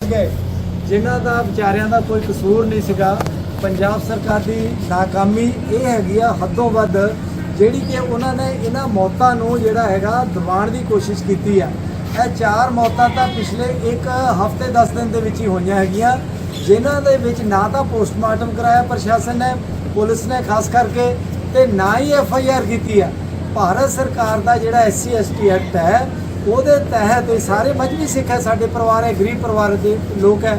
ਗਏ। ਜਿਨ੍ਹਾਂ ਦਾ ਵਿਚਾਰਿਆਂ ਦਾ ਕੋਈ ਕਸੂਰ ਨਹੀਂ ਸੀਗਾ, ਪੰਜਾਬ ਸਰਕਾਰ ਦੀ ਨਾਕਾਮੀ ਇਹ ਹੈਗੀ ਆ ਹੱਦੋਂ ਵੱਧ ਜਿਹੜੀ ਕਿ ਉਹਨਾਂ ਨੇ ਇਹਨਾਂ ਮੌਤਾਂ ਨੂੰ ਜਿਹੜਾ ਹੈਗਾ ਦਬਾਉਣ ਦੀ ਕੋਸ਼ਿਸ਼ ਕੀਤੀ ਆ। ਇਹ ਚਾਰ ਮੌਤਾਂ ਤਾਂ ਪਿਛਲੇ ਇੱਕ ਹਫ਼ਤੇ 10 ਦਿਨ ਦੇ ਵਿੱਚ ਹੀ ਹੋਈਆਂ ਹੈਗੀਆਂ, ਜਿਨ੍ਹਾਂ ਦੇ ਵਿੱਚ ਨਾ ਤਾਂ ਪੋਸਟਮਾਰਟਮ ਕਰਾਇਆ ਪ੍ਰਸ਼ਾਸਨ ਨੇ, ਪੁਲਿਸ ਨੇ ਖਾਸ ਕਰਕੇ, ਤੇ ਨਾ ਹੀ ਐਫ ਆਈ ਆਰ ਕੀਤੀ ਆ। ਭਾਰਤ ਸਰਕਾਰ ਦਾ ਜਿਹੜਾ ਐਸਸੀ ਐਸਟੀ ਐਕਟ ਹੈ ਉਹਦੇ ਤਹਿਤ ਇਹ ਸਾਰੇ ਮਜਬੀ ਸਿੱਖ ਹੈ, ਸਾਡੇ ਪਰਿਵਾਰ ਹੈ, ਗਰੀਬ ਪਰਿਵਾਰ ਦੇ ਲੋਕ ਹੈ।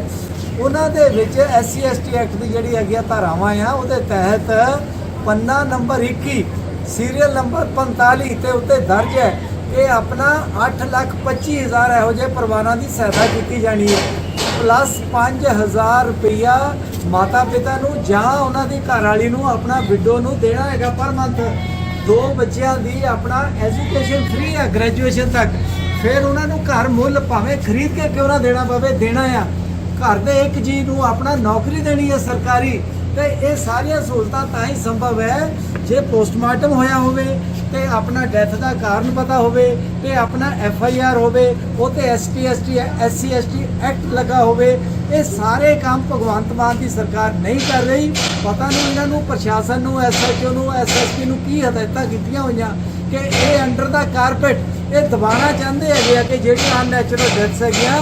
ਉਹਨਾਂ ਦੇ ਵਿੱਚ ਐਸਸੀ ਐਸਟੀ ਐਕਟ ਦੀ ਜਿਹੜੀ ਹੈਗੀ ਆ ਧਾਰਾਵਾਂ ਆ, ਉਹਦੇ ਤਹਿਤ ਪੰਨਾ ਨੰਬਰ 21 ਸੀਰੀਅਲ ਨੰਬਰ 45 ਤੇ ਉੱਤੇ ਦਰਜ ਹੈ। ਇਹ ਆਪਣਾ 8 ਲੱਖ 25 ਹਜ਼ਾਰ ਇਹੋ ਜਿਹੇ ਪਰਿਵਾਰਾਂ ਦੀ ਸਹਾਇਤਾ ਕੀਤੀ ਜਾਣੀ ਹੈ। ਪਲੱਸ 5000 ਰੁਪਇਆ ਮਾਤਾ ਪਿਤਾ ਨੂੰ ਜਾਂ ਉਹਨਾਂ ਦੀ ਘਰ ਵਾਲੀ ਨੂੰ ਆਪਣਾ ਵਿਡੋ ਨੂੰ ਦੇਣਾ ਹੈਗਾ ਪਰ ਮੰਥ ਦੋ ਬੱਚਿਆਂ ਦੀ ਆਪਣਾ ਐਜੂਕੇਸ਼ਨ ਫ੍ਰੀ ਹੈ ਗ੍ਰੈਜੂਏਸ਼ਨ ਤੱਕ। ਫਿਰ ਉਹਨਾਂ ਨੂੰ ਘਰ ਮੁੱਲ ਭਾਵੇਂ ਖਰੀਦ ਕੇ ਕਿਉਂ ਨਾ ਦੇਣਾ ਪਵੇ, ਦੇਣਾ ਆ। ਘਰ ਦੇ ਇੱਕ ਜੀ ਨੂੰ ਆਪਣਾ ਨੌਕਰੀ ਦੇਣੀ ਹੈ ਸਰਕਾਰੀ, ਤੇ ਇਹ ਸਾਰੀਆਂ ਸਹੂਲਤਾਂ ਤਾਂ ਹੀ ਸੰਭਵ ਹੈ, ਜੇ ਪੋਸਟਮਾਰਟਮ ਹੋਇਆ ਹੋਵੇ, ਤੇ ਆਪਣਾ ਡੈਥ ਦਾ ਕਾਰਨ ਪਤਾ ਹੋਵੇ, ਤੇ ਆਪਣਾ ਐਫ ਆਈ ਆਰ ਹੋਵੇ, ਉਹ ਤੇ S T S T, S C, S T act ਲੱਗਾ ਹੋਵੇ, ਇਹ ਸਾਰੇ ਕੰਮ ਭਗਵੰਤ ਮਾਨ ਦੀ ਸਰਕਾਰ ਨਹੀਂ ਕਰ ਰਹੀ। ਪਤਾ ਨਹੀਂ ਇਹਨਾਂ ਨੂੰ, ਪ੍ਰਸ਼ਾਸਨ ਨੂੰ, ਐਸ ਐਚ ਓ ਨੂੰ, ਐਸ ਐਸ ਪੀ ਨੂੰ ਕੀ ਹਦਾਇਤਾਂ ਕੀਤੀਆਂ ਹੋਈਆਂ ਕਿ ਇਹ ਅੰਡਰ ਦਾ ਕਾਰਪੇਟ ਇਹ ਦਬਾਣਾ ਚਾਹੁੰਦੇ ਹੈਗੇ ਆ ਕਿ ਜਿਹੜੀਆਂ ਅਨਨੈਚੁਰਲ ਡੈਥਸ ਹੈਗੀਆਂ,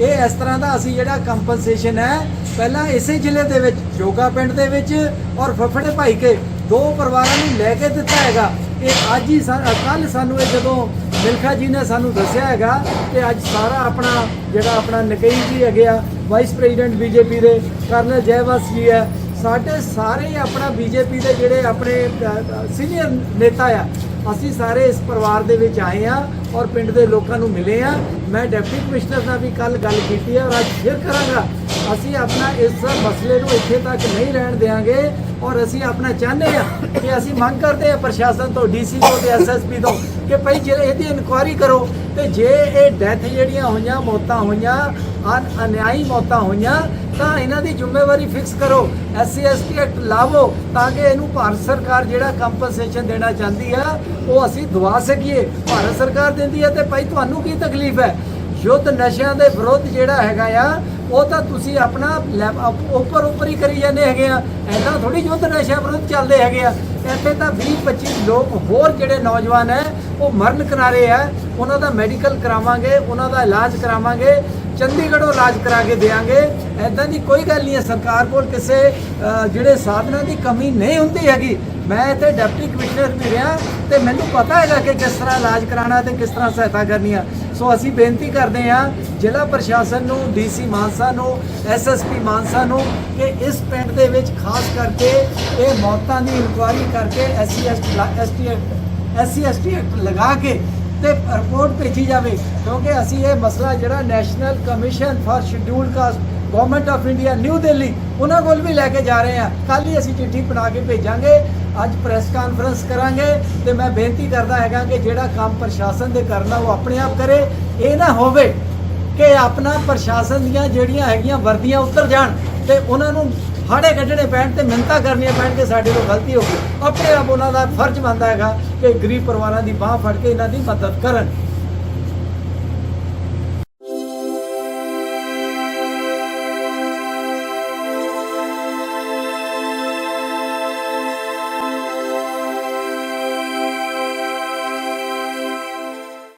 ਇਹ ਇਸ ਤਰ੍ਹਾਂ ਦਾ ਅਸੀਂ ਜਿਹੜਾ ਕੰਪਨਸੇਸ਼ਨ ਹੈ, ਪਹਿਲਾਂ ਇਸੇ ਜ਼ਿਲ੍ਹੇ ਦੇ ਵਿੱਚ, ਜੋਗਾ ਪਿੰਡ ਦੇ ਵਿੱਚ ਔਰ ਫਫੜੇ ਭਾਈ ਕੇ ਦੋ ਪਰਿਵਾਰਾਂ ਨੂੰ ਲੈ ਕੇ ਦਿੱਤਾ ਹੈਗਾ। ਇਹ ਅੱਜ ਹੀ ਕੱਲ ਸਾਨੂੰ ਇਹ ਜਦੋਂ ਮਿਲਖਾ ਜੀ ਨੇ ਸਾਨੂੰ ਦੱਸਿਆ ਹੈਗਾ ਕਿ ਅੱਜ ਸਾਰਾ ਆਪਣਾ ਜਿਹੜਾ ਆਪਣਾ ਨਕਈ ਜੀ ਹੈਗੇ ਆ ਵਾਈਸ ਪ੍ਰੈਜ਼ੀਡੈਂਟ ਬੀਜੇਪੀ ਦੇ, ਕਰਨਲ ਜੈਵਾਸ ਜੀ ਹੈ, ਸਾਡੇ ਸਾਰੇ ਹੀ ਆਪਣਾ ਬੀਜੇਪੀ ਦੇ ਜਿਹੜੇ ਆਪਣੇ ਸੀਨੀਅਰ ਨੇਤਾ ਆ ਅਸੀਂ ਸਾਰੇ ਇਸ ਪਰਿਵਾਰ ਦੇ ਵਿੱਚ ਆਏ ਆ ਔਰ ਪਿੰਡ ਦੇ ਲੋਕਾਂ ਨੂੰ ਮਿਲੇ ਆ ਮੈਂ ਡਿਪਟੀ ਕਮਿਸ਼ਨਰ ਨਾਲ ਵੀ ਕੱਲ ਗੱਲ ਕੀਤੀ ਹੈ ਔਰ ਅੱਜ ਫਿਰ ਕਰਾਂਗਾ। ਅਸੀਂ ਆਪਣਾ ਇਸ ਮਸਲੇ ਨੂੰ ਇੱਥੇ ਤੱਕ ਨਹੀਂ ਰਹਿਣ ਦੇਵਾਂਗੇ ਔਰ ਅਸੀਂ ਆਪਣਾ ਚਾਹੁੰਦੇ ਆ ਕਿ ਅਸੀਂ ਮੰਗ ਕਰਦੇ ਆ ਪ੍ਰਸ਼ਾਸਨ ਤੋਂ ਡੀਸੀ ਤੋਂ ਤੇ ਐਸਐਸਪੀ ਤੋਂ ਕਿ ਭਾਈ ਜੇ ਇਹਦੀ ਇਨਕੁਆਇਰੀ ਕਰੋ ਤੇ ਜੇ ਇਹ ਡੈਥ ਜਿਹੜੀਆਂ ਹੋਈਆਂ, ਮੌਤਾਂ ਹੋਈਆਂ ਅਨਿਆਈ ਮੌਤਾਂ ਹੋਈਆਂ ਤਾਂ ਇਹਨਾਂ ਦੀ ਜ਼ਿੰਮੇਵਾਰੀ ਫਿਕਸ ਕਰੋ ਐਸਸੀ ਐਸਟੀ ਐਕਟ ਲਾਵੋ, ਤਾਂ ਕਿ ਇਹਨੂੰ ਭਾਰਤ ਸਰਕਾਰ ਜਿਹੜਾ ਕੰਪਨਸੇਸ਼ਨ ਦੇਣਾ ਚਾਹੁੰਦੀ ਆ, ਉਹ ਅਸੀਂ ਦਵਾ ਸਕੀਏ। ਭਾਰਤ ਸਰਕਾਰ ਦਿੰਦੀ ਹੈ ਤੇ ਭਾਈ ਤੁਹਾਨੂੰ ਕੀ ਤਕਲੀਫ ਹੈ? ਯੁੱਧ ਨਸ਼ਿਆਂ ਦੇ ਵਿਰੁੱਧ ਜਿਹੜਾ ਹੈਗਾ ਆ ਉਹ ਤਾਂ ਤੁਸੀਂ ਆਪਣਾ ਲੈਪ- ਉੱਪਰ ਉੱਪਰ ਹੀ ਕਰੀ ਜਾਂਦੇ ਹੈਗੇ ਆ। ਐਦਾਂ ਥੋੜੀ ਯੁੱਧ ਨਸ਼ਿਆਂ ਵਿਰੁੱਧ ਚੱਲਦੇ ਹੈਗੇ ਆ। ਇੱਥੇ ਤਾਂ 20 25 ਲੋਕ ਹੋਰ ਜਿਹੜੇ ਨੌਜਵਾਨ ਹੈ, ਉਹ ਮਰਨ ਕਿਨਾਰੇ ਆ। ਉਹਨਾਂ ਦਾ ਮੈਡੀਕਲ ਕਰਾਵਾਂਗੇ, ਉਹਨਾਂ ਦਾ ਇਲਾਜ ਕਰਾਵਾਂਗੇ, ਚੰਡੀਗੜ੍ਹੋਂ ਇਲਾਜ ਕਰਾ ਕੇ ਦੇਾਂਗੇ ਐਦਾਂ ਦੀ ਕੋਈ ਗੱਲ ਨਹੀਂ ਹੈ। ਸਰਕਾਰ ਕੋਲ ਕਿਸੇ ਜਿਹੜੇ ਸਾਧਨਾਂ ਦੀ ਕਮੀ ਨਹੀਂ ਹੁੰਦੀ ਹੈਗੀ। ਮੈਂ ਇੱਥੇ ਡਿਪਟੀ ਕਮਿਸ਼ਨਰ ਵੀ ਰਿਹਾ ਤੇ ਮੈਨੂੰ ਪਤਾ ਹੈਗਾ ਕਿ ਕਿਸ ਤਰ੍ਹਾਂ ਇਲਾਜ ਕਰਾਉਣਾ ਤੇ ਕਿਸ ਤਰ੍ਹਾਂ ਸਹਾਇਤਾ ਕਰਨੀ ਆ। ਸੋ ਅਸੀਂ ਬੇਨਤੀ ਕਰਦੇ ਹਾਂ ਜ਼ਿਲ੍ਹਾ ਪ੍ਰਸ਼ਾਸਨ ਨੂੰ, ਡੀਸੀ ਮਾਨਸਾ ਨੂੰ ਐਸਐਸਪੀ ਮਾਨਸਾ ਨੂੰ ਕਿ ਇਸ ਪਿੰਡ ਦੇ ਵਿੱਚ ਖਾਸ ਕਰਕੇ ਇਹ ਮੌਤਾਂ ਦੀ ਇਨਕੁਆਇਰੀ ਕਰਕੇ SC ST SC ST act ਲਗਾ ਕੇ ਤੇ ਰਿਪੋਰਟ ਭੇਜੀ ਜਾਵੇ, ਕਿਉਂਕਿ ਅਸੀਂ ਇਹ ਮਸਲਾ ਜਿਹੜਾ National Commission for Scheduled Caste, Government of India, New Delhi, ਉਹਨਾਂ ਕੋਲ ਵੀ ਲੈ ਕੇ ਜਾ ਰਹੇ ਹਾਂ। ਕੱਲ ਹੀ ਅਸੀਂ ਚਿੱਠੀ ਬਣਾ ਕੇ ਭੇਜਾਂਗੇ, ਅੱਜ ਪ੍ਰੈਸ ਕਾਨਫਰੰਸ ਕਰਾਂਗੇ ਤੇ ਮੈਂ ਬੇਨਤੀ ਕਰਦਾ ਹੈਗਾ ਕਿ ਜਿਹੜਾ ਕੰਮ ਪ੍ਰਸ਼ਾਸਨ ਦੇ ਕਰਨਾ ਉਹ ਆਪਣੇ ਆਪ ਕਰੇ, ਇਹ ਨਾ ਹੋਵੇ ਕਿ ਆਪਣਾ ਪ੍ਰਸ਼ਾਸਨ ਦੀਆਂ ਜਿਹੜੀਆਂ ਹੈਗੀਆਂ ਵਰਦੀਆਂ ਉਤਰ ਜਾਣ ਤੇ ਉਹਨਾਂ ਨੂੰ ਹਾੜੇ ਕੱਢਣੇ ਪੈਣ ਤੇ ਮਿੰਤਾ ਕਰਨੀਆਂ ਪੈਣ ਕਿ ਸਾਡੇ ਤੋਂ ਗਲਤੀ ਹੋ ਗਈ। ਆਪਣੇ ਆਪ ਉਹਨਾਂ ਦਾ ਫਰਜ਼ ਬਣਦਾ ਹੈਗਾ ਕਿ ਗਰੀਬ ਪਰਿਵਾਰਾਂ ਦੀ ਬਾਹ ਫੜ ਕੇ ਇਹਨਾਂ ਦੀ ਮਦਦ ਕਰਨ।